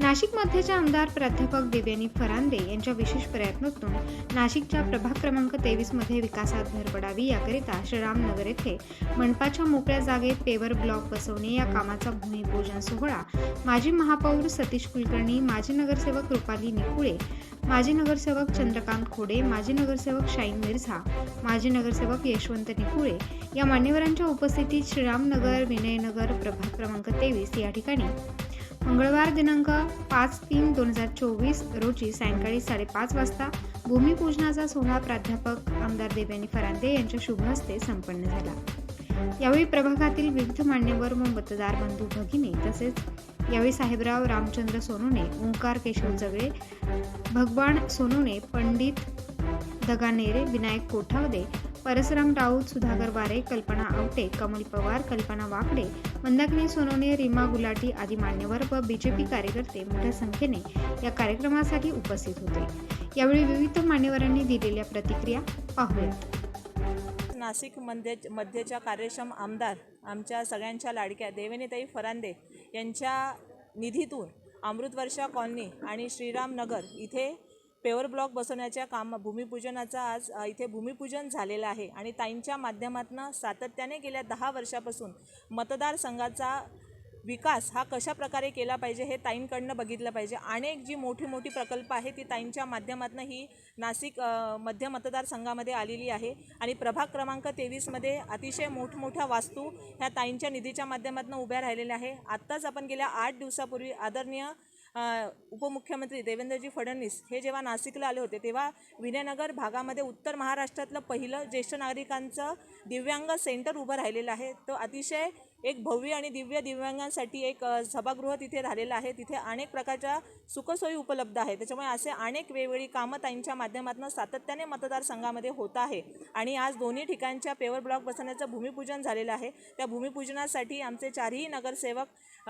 नाशिक मध्येचे आमदार प्राध्यापक देवयानी फरांदे यांच्या विशेष प्रयत्नातून नाशिकच्या प्रभाग क्रमांक तेवीसमध्ये विकासात भर पडावी याकरिता श्रीरामनगर येथे मनपाच्या मोकळ्या जागेत पेवर ब्लॉक बसवणे या कामाचा भूमिपूजन सोहळा. माजी महापौर सतीश कुलकर्णी माजी नगरसेवक रुपाली निकुळे माजी नगरसेवक चंद्रकांत खोडे माजी नगरसेवक शाईन मिर्झा माजी नगरसेवक यशवंत निकुळे या मान्यवरांच्या उपस्थितीत श्रीरामनगर विनयनगर प्रभाग क्रमांक तेवीस या ठिकाणी मंगळवार दिनांक पाच तीन दोन हजार चोवीस रोजी सायंकाळी साडेपाच वाजता भूमिपूजनाचा सोहळा प्राध्यापक आमदार देवयानी फरांदे यांच्या शुभ हस्ते संपन्न झाला. यावेळी प्रभागातील विविध मान्यवर व मतदार बंधू भगिनी तसेच यावेळी साहेबराव रामचंद्र सोनोने ओंकार केशव जगळे भगवान सोनोने पंडित दगानेरे विनायक कोठावदे परसराम राऊत सुधाकर वारे कल्पना आवटे कमल पवार कल्पना वाकडे मंदाकिनी सोनोने रीमा गुलाटी आदी मान्यवर व बीजेपी कार्यकर्ते मोठ्या संख्येने या कार्यक्रमासाठी उपस्थित होते. यावेळी विविध मान्यवरांनी दिलेल्या प्रतिक्रिया पाहूयात. नाशिकमध्ये मध्येच्या कार्यक्षम आमदार आमच्या सगळ्यांच्या लाडक्या देवेनीताई फरांदे यांच्या निधीतून अमृतवर्षा कॉलनी आणि श्रीरामनगर इथे पेवर ब्लॉक बसवण्याच्या काम भूमिपूजनाचा आज इथे भूमिपूजन झालेलं आहे. आणि ताईंच्या माध्यमातून सातत्याने गेल्या दहा वर्षापासून मतदारसंघाचा विकास हा कशा प्रकारे केला पाहिजे हे ताईंकडनं बघितलं पाहिजे. अनेक जी मोठी मोठी प्रकल्प आहे ती ताईंच्या माध्यमातून ही नाशिक मध्य मतदारसंघामध्ये आलेली आहे. आणि प्रभाग क्रमांक तेवीसमध्ये अतिशय मोठमोठ्या वास्तू ह्या ताईंच्या निधीच्या माध्यमातून उभ्या राहिलेल्या आहे. आत्ताच आपण गेल्या आठ दिवसापूर्वी आदरणीय उपमुख्यमंत्री देवेंद्रजी फडणवीस हे जेव्हा नाशिकला आले होते तेव्हा विनयनगर भागामध्ये उत्तर महाराष्ट्रातलं पहिलं ज्येष्ठ नागरिकांचं दिव्यांग सेंटर उभं राहिलेलं आहे. तो अतिशय एक भव्य आणि दिव्य दिव्यांगांसाठी एक सभागृह तिथे झालेलं आहे. तिथे अनेक प्रकारच्या सुखसोयी उपलब्ध आहे त्याच्यामुळे असे अनेक वेगवेगळी कामं त्यांच्या माध्यमातून सातत्याने मतदारसंघामध्ये होत आहे. आणि आज दोन्ही ठिकाणच्या पेवर ब्लॉक बसवण्याचं भूमिपूजन झालेलं आहे. त्या भूमिपूजनासाठी आमचे चारही नगरसेवक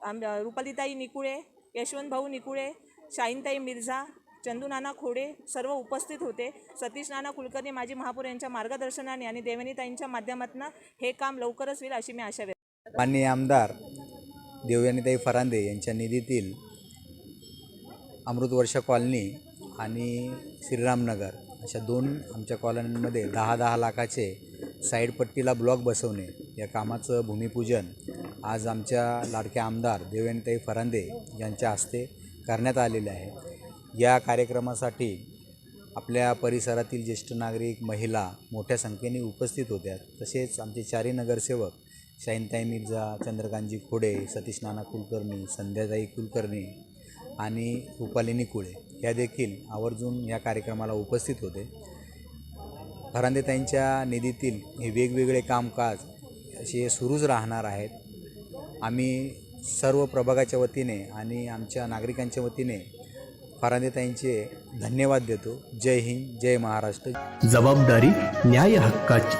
आम रुपालिताई निकुळे यशवंत भाऊ निकुळे शाईनताई मिर्झा चंदूनाना खोडे सर्व उपस्थित होते. सतीश नाना कुलकर्णी माजी महापौर यांच्या मार्गदर्शनाने आणि देवनीताईंच्या माध्यमातून हे काम लवकरच होईल अशी मी आशा व्यक्त माननीय आमदार देवयानीताई फरांदे यांच्या निधीतील अमृतवर्ष कॉलनी आणि श्रीरामनगर अशा दोन आमच्या कॉलनीमध्ये दहा दहा लाखाचे साईड पट्टीला ब्लॉक बसवणे या कामाचं भूमिपूजन आज आमच्या लाडक्या आमदार देवेंताई फरांदे यांच्या हस्ते करण्यात आलेले आहे. या कार्यक्रमासाठी आपल्या परिसरातील ज्येष्ठ नागरिक महिला मोठ्या संख्येने उपस्थित होत्या. तसेच आमचे चारही नगरसेवक शाहीनताई मिर्झा चंद्रकांतजी खोडे सतीश नाना कुलकर्णी संध्याताई कुलकर्णी आणि रुपालिनी कुळे या देखील आवर्जून या कार्यक्रमाला उपस्थित होते. फरांदेताईंच्या निधीतील हे वेगवेगळे कामकाज असे सुरूच राहणार आहेत. आम्ही सर्व प्रभागाच्या वतीने आणि आमच्या नागरिकांच्या वतीने फरांदेताईंचे धन्यवाद देतो. जय हिंद जय महाराष्ट्र. जबाबदारी न्याय हक्काची.